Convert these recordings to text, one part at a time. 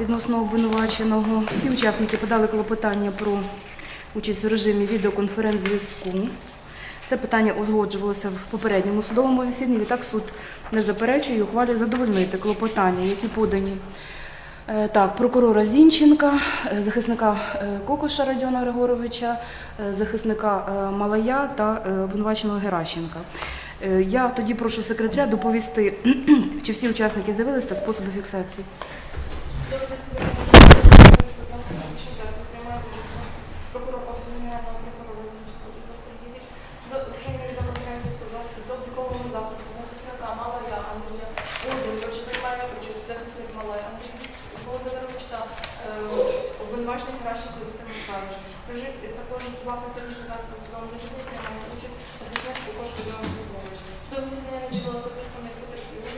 відносно обвинуваченого. Всі учасники подали клопотання про участь в режимі відеоконференц-зв'язку. Це питання узгоджувалося в попередньому судовому засіданні. Відтак суд не заперечує і ухвалює задовольнити клопотання, які подані Е, Так, прокурора Зінченка, е, захисника е, Кокоша Радіона Григоровича, захисника Малая та обвинуваченого Геращенка. Я тоді прошу секретаря доповісти, чи всі учасники з'явилися та способи фіксації. Прокурор Офісу Генерального прокурора Зінченко Ігор Сергійович до режиму відеоконференції сказати з обліковим записом захисника Малая Андрія Володимировича приймає участь захисник Малай Андрій Володимирович та е, обвинувачений Геращенко Віктор Михайлович. Режим також з власних технічних засобів судового засідання приймає участь захисник також Володимир Володимирович. Судове засідання наділилося представник потерпілих,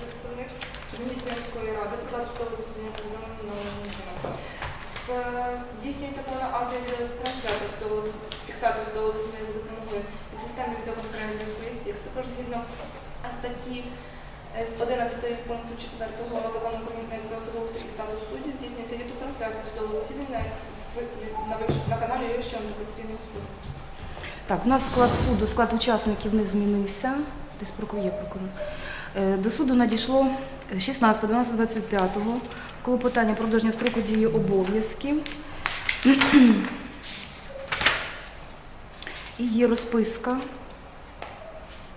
представник Міністерської ради, приклад судового засідання повідомлення на Е, Здійснюється повна аудіотрансляція судового зас- фіксація судового засідання за допомогою системи відеоконференції SpaceX. Також згідно е, статті е, з 11 пункту 4 закону України про судоустрій і статус суддів здійснюється відеотрансляція судового засідання на, каналі Вищого антикорупційного суду. Так, у нас склад суду, склад учасників не змінився. Десь прокур- є прокурор. Е, До суду надійшло 16, 12, 25 клопотання продовження строку дії обов'язків. І є розписка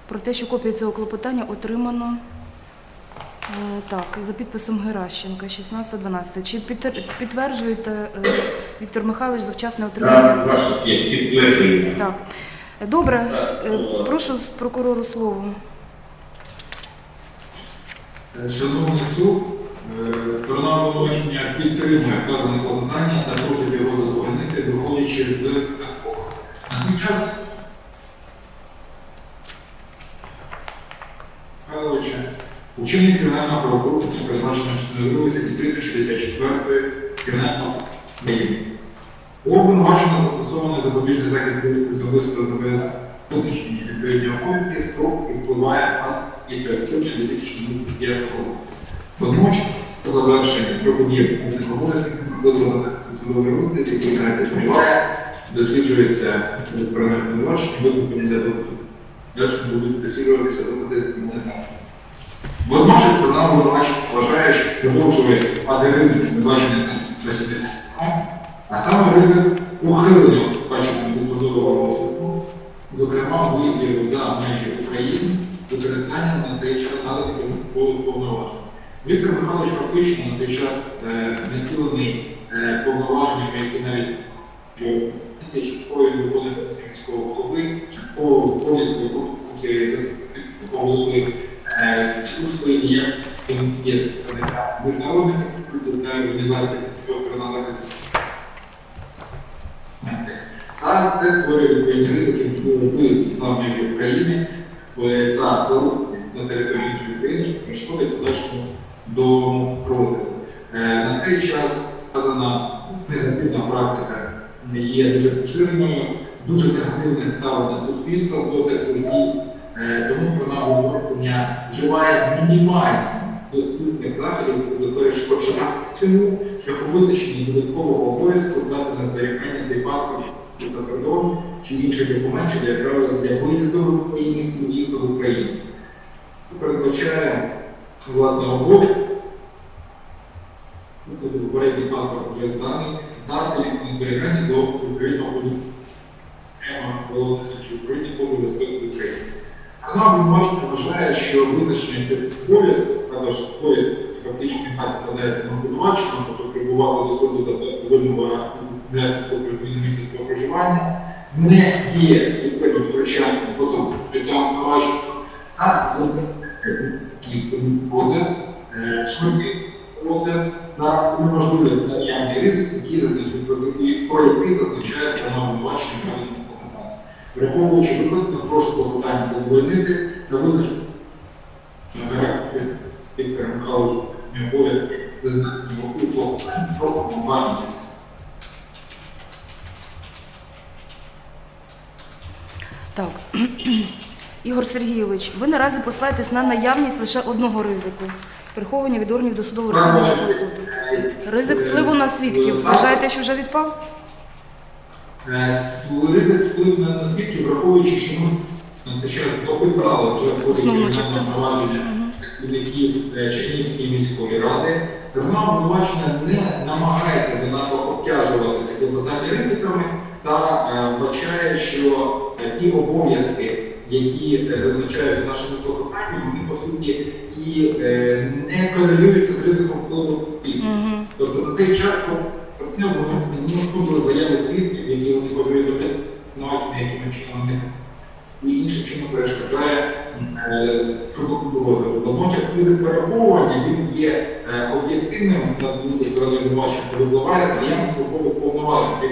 про те, що копія цього клопотання отримано так, за підписом Геращенка 16.12. Чи підтверджуєте, е, Віктор Михайлович, завчасне отримання? Так, підтверджую. Так. Добре, Е, прошу прокурору слово. Шановний суд, е, сторона обвинувачення підтримує вказане клопотання та просить його задовольнити, виходячи з такого. На цей час вчинення кримінального правопорушення передбачено частиною 2 статті 364 кримінального України. У обвинуваченого застосований запобіжний захід особистого зобов'язання визначені відповідні обов'язки строк і спливає на 5 травня 2025 року. Водночас, по завершенні строку дії пунктних обов'язків викладених судовий розгляд, який наразі триває, досліджується предмет обвинувачення, викликані для того, далі будуть досліджуватися докази криміналізації. Водночас обвинувачення вважає, що продовжує пади ризик передбачення статті 20 а саме ризик ухилення бачення судового розвитку, зокрема виїздів за межі України, використання на цей час наданих повноважень. Віктор Михайлович фактично на цей час е, наділений е, повноваженнями, які навіть це частково він виконує міського голови, частково повністю голови е, своїй є представника міжнародних інституцій та організацій, що сторона та це створює відповідні ризики виїзду за України е, та залучення на території іншої країни, що перешкодить подальшому до розвитку. Е, На цей час вказана негативна практика є дуже поширеною, дуже негативне ставлення суспільства до таких дій, тому вона обговорення вживає мінімально доступних заходів до перешкодження цьому шляхом визначення додаткового обов'язку здати на зберігання цей паспорт за кордон чи інший документ, чи як правило для виїзду в Україну і в'їзду в Україну. Передбачає власне обов'язок. Тобто Попередній паспорт вже зданий, здати на зберігання до відповідного прямо головного слідчого управління Служби безпеки України. Вона обвинувачення вважає, що визначення цих обов'язків, також обов'язки, які фактично так складається на обвинувачення, тобто прибувати до суду за вимога для супровідного місця проживання, не є суттєвим втручанням в особу життя обвинувачення, а розгляд, е, швидкий розгляд на унеможливий наявний ризик, який про який зазначає сторона обвинувачення Враховуючи виклик, прошу задовольнити та визначити Віктора Михайловича обов'язки визнання року протягом два місяці. Так. Ігор Сергійович, ви наразі посилаєтесь на наявність лише одного ризику приховування від органів досудового розслідування суду. Ризик Е, впливу на свідків. Вважаєте, що вже відпав? Е, Ризик вплив на наслідки, враховуючи, що ми час допитали вже частину. провадження керівників е, Чернігівської міської ради. Сторона обвинувачена не намагається занадто обтяжувати ці клопотання ризиками та е, вбачає, що е, ті обов'язки, які зазначаються в нашому клопотанні, вони по суті і не корелюються з ризиком впливу. Угу. Тобто на цей час не входили заяви свідків, які вони повідомляють, обвинувачення, яким чином не і іншим чином перешкоджає е, продукту. Водночас ризик переховування він є е, об'єктивним на думку сторони обвинувачення, що випливає з наявних службових повноважень від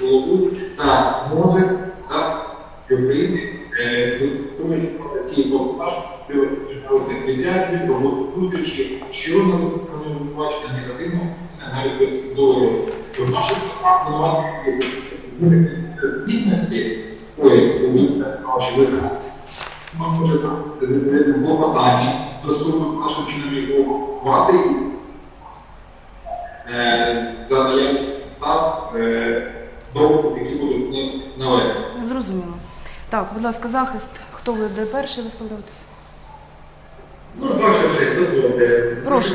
голови та може та що України виконуючи ці повноваження при міжнародних підрядів, роботи зустрічі, що на обвинувачення негативно впливає навіть від договору. В наших фактах відповідності, ой, у виконання, ми може клопотання до суду нашим чином його хвати е, за наявність став е, доводів, які будуть не належні. Зрозуміло. Так, будь ласка, захист. Хто буде перший висловлюватися? Ну, ваша честь, дозвольте. Прошу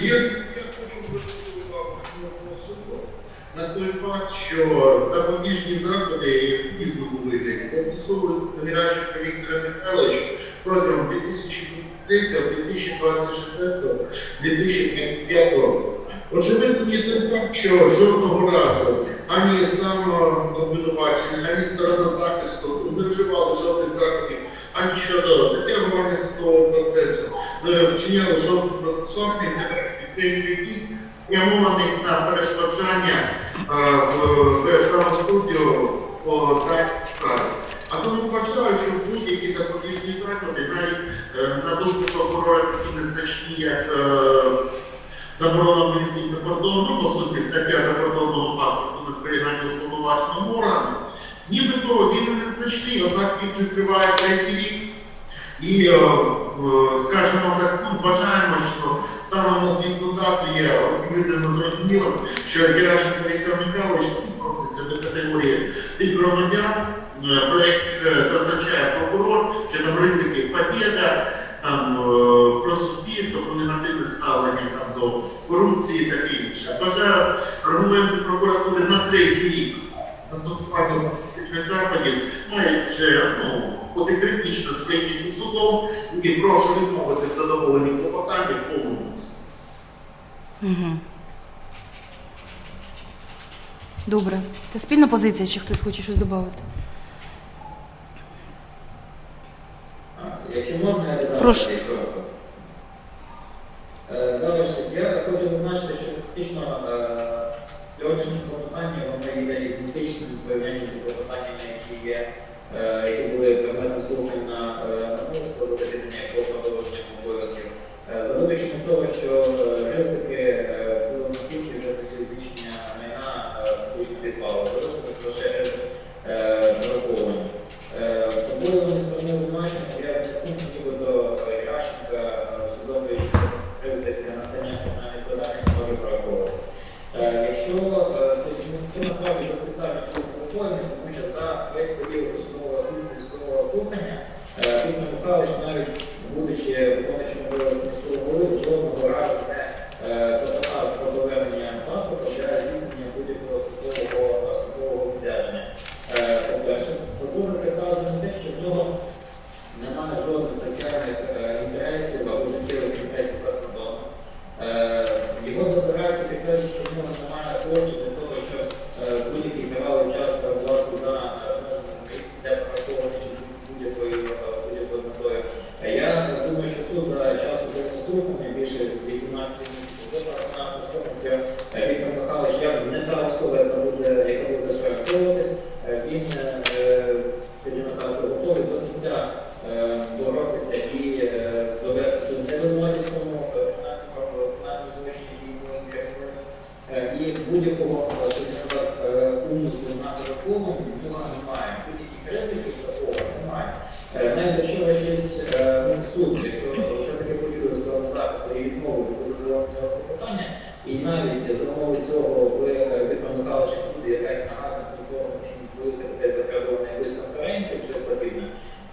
Я, я хочу звернути увагу Верховного суду на той факт, що запобіжні заходи в різному вигляді застосовують Геращенко Віктора Михайловича протягом 2023-2024-2025 року. Очевидно, є той факт, що жодного разу ані сам обвинувачений, ані сторона захисту не вживали жодних заходів ані щодо затягування судового процесу, не вчиняли жодних процесуальних третьої дій, спрямованих на перешкоджання е, в правосуддю по справі. А тому вважаю, що будь-які запобіжні заходи, навіть е, на думку прокурора, такі незначні, як е, заборона виїздів за кордон, ну, по суті, стаття закордонного паспорту на зберігання уповноваженого органу, нібито він незначний, однак він вже триває третій рік. І, скажімо так, ну, вважаємо, що станом на звітну дату є очевидно зрозумілим, що Геращенко Віктор Михайлович відноситься до категорії тих громадян, е, про яких е, зазначає прокурор, що там ризики побєда, там е, про суспільство, негативне ставлення там, до корупції і таке інше. Вважаю аргументи прокуратури на третій рік застосування політичних заходів мають вже ну, бути критично сприйняті судом і прошу відмовити в задоволенні клопотання в повному. Угу. Добре. Це спільна позиція, чи хтось хоче щось додати? Якщо можна, я додам Прошу. десь коротко. Е, да, Ваше честь, я хочу зазначити, що фактично е, сьогоднішнє клопотання воно є ідентичним в порівнянні з клопотаннями, які є, е, які були предметом слухань на е, минулому судовому засіданні про продовження обов'язків. Е, За виключенням того, що е, ризики е, впливу на свідків, ризики знищення майна е, фактично відпали. Залишилися лише ризик е, врахований. Е, Побоювані сторони обвинувачення пов'язані з тим, що нібито Геращенка судовий ризик настання кримінальної відповідальності може прораховуватися. Е, Якщо е, слід- ну, це насправді безпідставні цього побоювання, тому що за весь період судового слідства і судового слухання е, Віктор Михайлович, навіть будучи виконуючим обов'язки міського голови, жодного разу не е, клопотав про повернення паспорта для здійснення будь-якого службового службового відрядження. Е, По-перше, по-друге, це вказує на те, що в нього немає жодних соціальних е, інтересів або життєвих інтересів за кордоном. Е, Його декларація підтверджує, що в нього немає коштів для того, щоб е, будь-який тривалий час перебувати за е, межами України, де прораховані чи з будь-якою е, з будь-якою метою. Е, Я думаю, що суд за час судового слухання більше 18 місяців вже переконався в тому, що е, Віктор Михайлович як не та особа, яка буде, яка буде сперечуватись, е, він, е, скажімо так, готовий до кінця е, боротися і е, довести свою невинуватість в тому е, кримінальному злочині, який йому інкримінує. Е, І будь-якого, е, скажімо так, е, умислу на законом від нього немає. Будь-яких ризиків такого немає. Навіть якщо ви щось суд, якщо все-таки почує сторону захисту, і відмовив у задоволенні цього клопотання. І навіть за умови цього ви е, Віктор Михайлович буде якась нагальна службова необхідність виїхати десь за якусь конференцію, якщо потрібно,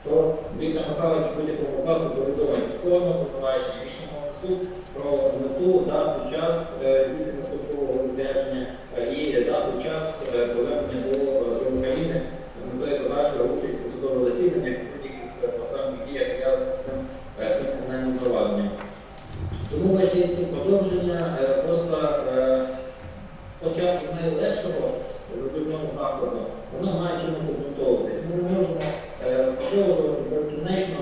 то Віктор Михайлович в будь-якому випадку повідомить сторону обвинувачення рішення суд про мету, дату, час е, здійснення службового відрядження е, і дату, час е, повернення до, до України з метою подальшої участі у судових засіданнях і будь-яких е, процесуальних діях пов'язаних з цим, цим кримінальним провадженням. Тому ваші ці продовження е, просто е, початку найлегшого запобіжного заходу, воно має чимось обґрунтовуватись. Ми не можемо е, продовжувати безкінечно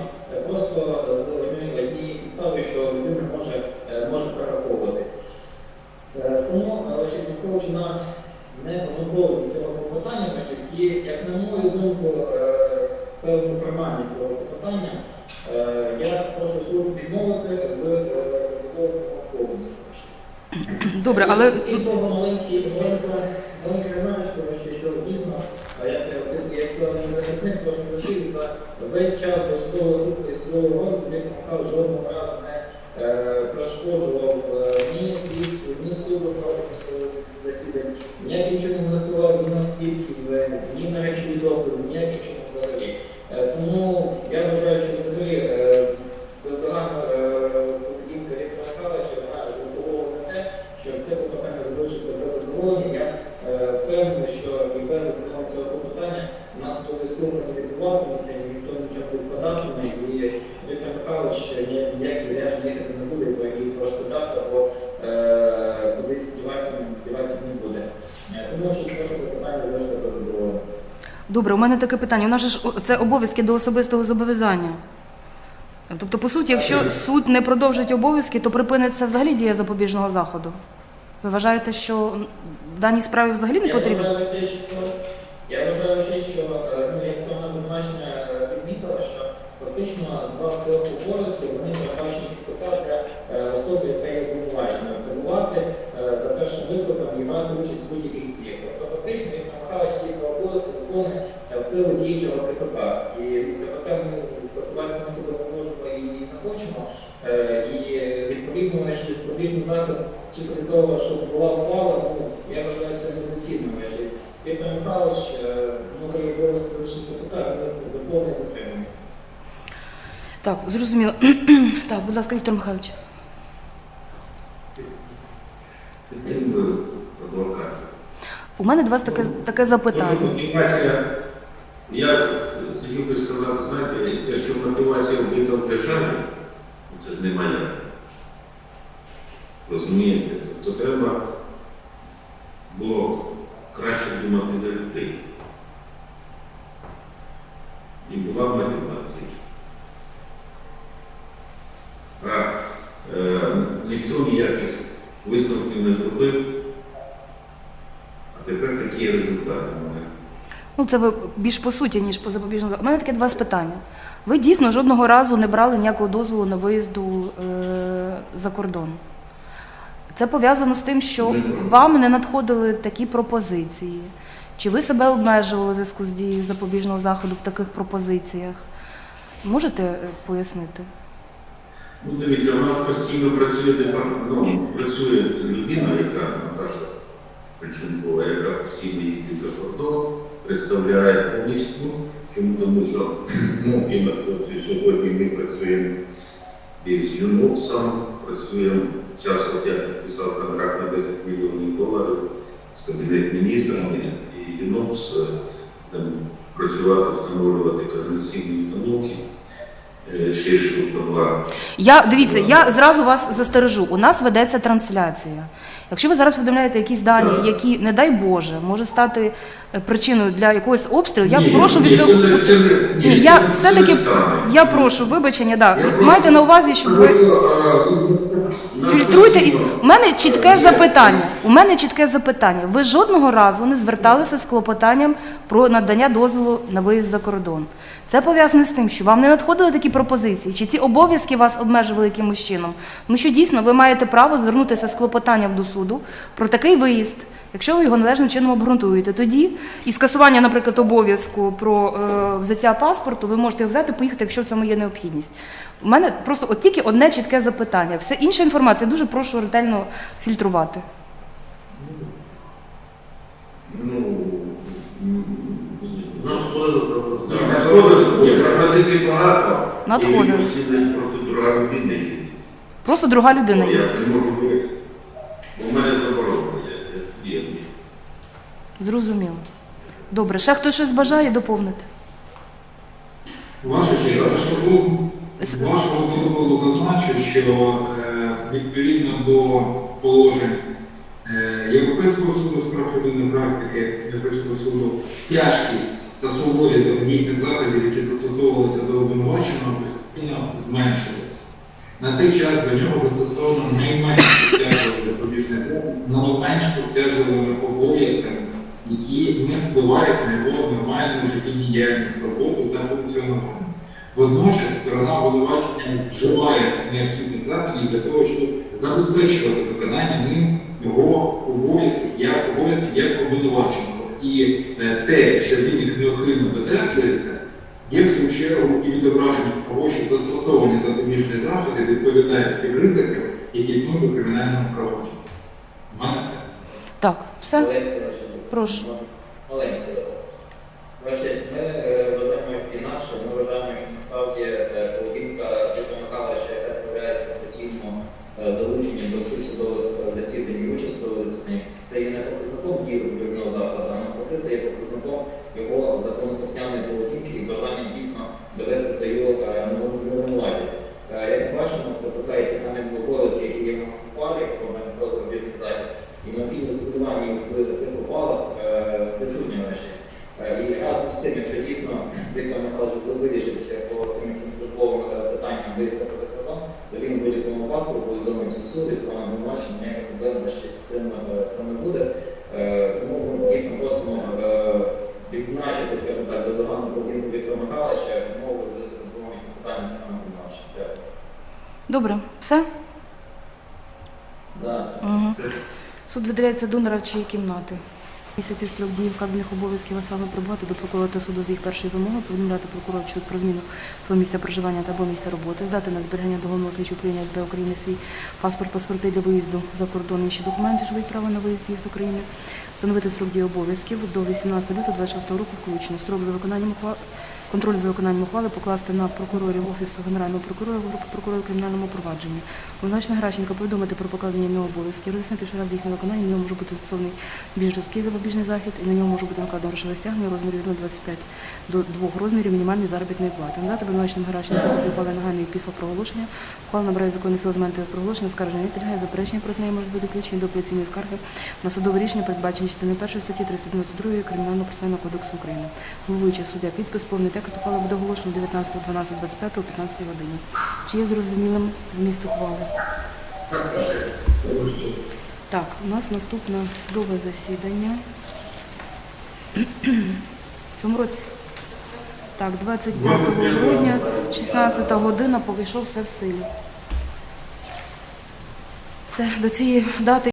просто з однієї підстави, що людина може, може перераховуватись. Тому, враховуючи на необґрунтованість цього клопотання, є, як на мою думку, певну формальність цього клопотання, е, я прошу суд відмовити в е, задоволеному повністю. Добре, але Крім того, маленький маленька маленька ремарочка, що, що дійсно, а як я як сказав мій захисник, тож вручив за весь час до судового засідання і судового розгляду, як Михайло жодного разу не е, перешкоджував е, ні слідству, ні суду судового засідання, ніяким чином не впливав ні на свідків, е, ні на речові докази, ніяким чином взагалі. Е, тому я вважаю, що взагалі е, бездоганна е, поведінка Віктора Михайловича вона заслуговує на те, що це клопотання залишити без задоволення. Я впевнений, що без задоволення цього клопотання у нас судові слухання відбуватимуться, і ніхто нічого не вкладатиме, і Віктор Михайлович ні- ніякі вряжні їхати не буде, бо і розкладати або е, кудись діватися, не буде. Е, Тому що прошу клопотання залишити без добре, у мене таке питання. У нас же ж це обов'язки до особистого зобов'язання. Тобто, по суті, якщо суд не продовжить обов'язки, то припиниться взагалі дія запобіжного заходу. Ви вважаєте, що даній справі взагалі не потрібно? що я вважаю ще, що е, ну, як саме обвинувачення е, відмітила, що фактично два трьох обов'язки вони передбачені КПК для особи, яка є обвинувачена, перебувати е, за першим викликом і брати участь в будь-яких діях. Тобто фактично Віктор Михайлович всі два обов'язки виконує в силу діючого КПК. І від КПК ми скасуватися на суду не можемо і не хочемо. І відповідно що запобіжний захід чисто від того, щоб була ухвала, ну, я вважаю це недоцільно щось. Віктор Михайлович, е, многої обов'язки лише депутат, вони виконує дотримується. Так, зрозуміло. так, будь ласка, Віктор Михайлович. У мене до вас таке, таке запитання. Мотивація, я хотів би сказати, знаєте, те, що мотивація вбита в державі, це ж не моя. Розумієте? Тобто треба було краще думати за людей. І була б мотивація. А е, ніхто ніяких висновків не зробив, а тепер такі результати мене. Ну, це ви більш по суті, ніж по запобіжному. У мене таке до вас питання. Ви дійсно жодного разу не брали ніякого дозволу на виїзду е, за кордон. Це пов'язано з тим, що вам не надходили такі пропозиції. Чи ви себе обмежували в зв'язку з дією запобіжного заходу в таких пропозиціях? Можете е, пояснити? Ну, дивіться, у нас постійно працює департамент, ну, працює людина, яка Наташа Причункова, яка постійно їздить за кордон, представляє повністю. Чому? Тому що ну, і на сьогодні ми працюємо і з ЮНОПСом, працюємо час, я підписав контракт на 10 мільйонів доларів з кабінет міністрами і ЮНОПС е, працювати, встановлювати координаційні установки. Е. Я дивіться, я зразу вас застережу. У нас ведеться трансляція. Якщо ви зараз повідомляєте якісь дані, які, не дай Боже, може стати е, причиною для якогось обстрілу, я прошу від цього. не- ні, я все-таки я прошу вибачення. Да. Майте на увазі, щоб ви фільтруйте. І у мене чітке запитання. У мене чітке запитання. Ви жодного разу не зверталися з клопотанням про надання дозволу на виїзд за кордон. Це пов'язане з тим, що вам не надходили такі пропозиції, чи ці обов'язки вас обмежували якимось чином. Тому що дійсно ви маєте право звернутися з клопотанням до суду про такий виїзд, якщо ви його належним чином обґрунтуєте. Тоді і скасування, наприклад, обов'язку про е, взяття паспорту, ви можете його взяти, поїхати, якщо в цьому є необхідність. У мене просто от тільки одне чітке запитання. Все інша інформація дуже прошу ретельно фільтрувати. Ну, м, Надходили пропозиції. багато. Надходили. Просто друга людина. Ну, є. Я не можу говорити. У мене заборонено, я, я, я, Зрозуміло. Добре, ще хтось щось бажає доповнити? Ваша честь, вашого, вашого дозволу зазначу, що е, відповідно до положень е, Європейського суду з прав людини практики Європейського суду тяжкість та суворість запобіжних заходів, які застосовувалися до обвинуваченого, постійно зменшувалися. На цей час до нього застосовано найменш обтяжливі запобіжних заходи, найменш обтяжливими обов'язками, які не впливають на його нормальну життєдіяльність, роботу та функціонування. Водночас сторона обвинувачення вживає необхідних заходів для того, щоб забезпечувати виконання ним його обов'язків як обов'язків як обвинуваченого. І е, те, що він їх неохильно додержується, є в свою чергу і відображенням того, що застосовані запобіжні заходи відповідають тим ризикам, які існують у кримінальному провадженні. У мене все. Так, все? Прошу. Маленьке. Бачите, ми е, вважаємо інакше, ми вважаємо, що насправді е, поведінка Віктора Михайловича, на постійному е, до всіх судових засідань і участь судових засіданнях, це є не показником дії запобіжного заходу, а навпаки, це є показником його законослухняної поведінки і бажання дійсно довести свою невинуватість. Як ми бачимо, ті самі обов'язки, які є в нас в ухвалі, про захід, і необхідність документування в цих ухвалах е, присутні наші. Е, І разом з тим, якщо дійсно Віктор Михайлович буде вирішитися по цим службовим е, питанням виїхати за кордон, то він в будь-якому випадку повідомить у суд і справа обвинувачення, ніяких проблем ще з цим, не буде. Тому ми дійсно просимо відзначити, скажімо так, бездоганну поведінку Віктора Михайловича, відмову за допомогою питання справа обвинувачення. Дякую. Добре, все? Да. Угу. Суд виділяється до нарадчої кімнати. Місяці строк дії вказаних обов'язків, а саме прибувати до прокурора суду з їх першої вимоги, повідомляти прокурор про зміну свого місця проживання та або місця роботи, здати на зберігання до головного слідчого управління СБ України свій паспорт, паспорти для виїзду за кордон, інші документи, що дають право на виїзд в'їзд України, встановити срок дії обов'язків до 18 лютого 26 року включно. Строк за виконанням Контроль за виконанням ухвали покласти на прокурорів Офісу Генерального прокурора, групи прокурора у кримінальному провадженні. Позначена Гращенка повідомити про покладення нього обов'язки, роз'яснити, що раз їхнє виконання на нього може бути застосований більш жорсткий запобіжний захід, і на нього може бути накладено грошове стягнення у розмірі 0,25 до 2 розмірів мінімальної заробітної плати. Надати обвинуваченому Гращенку копію ухвали нагальної після проголошення. Ухвала набирає законний сил з моменту проголошення, скарження не підлягає, заперечення проти неї можуть бути включені до апеляційної скарги на судове рішення, передбачені частиною 1 статті 392 Кримінального процесуального кодексу України. Головуючий суддя підпис, повний текст ухвали буде оголошено 19.12.25 о 15 годині. Чи є зрозумілим зміст ухвали? Так, у нас наступне судове засідання. В цьому році? Так, 25 грудня, 16 година, що все в силі. Все, до цієї дати.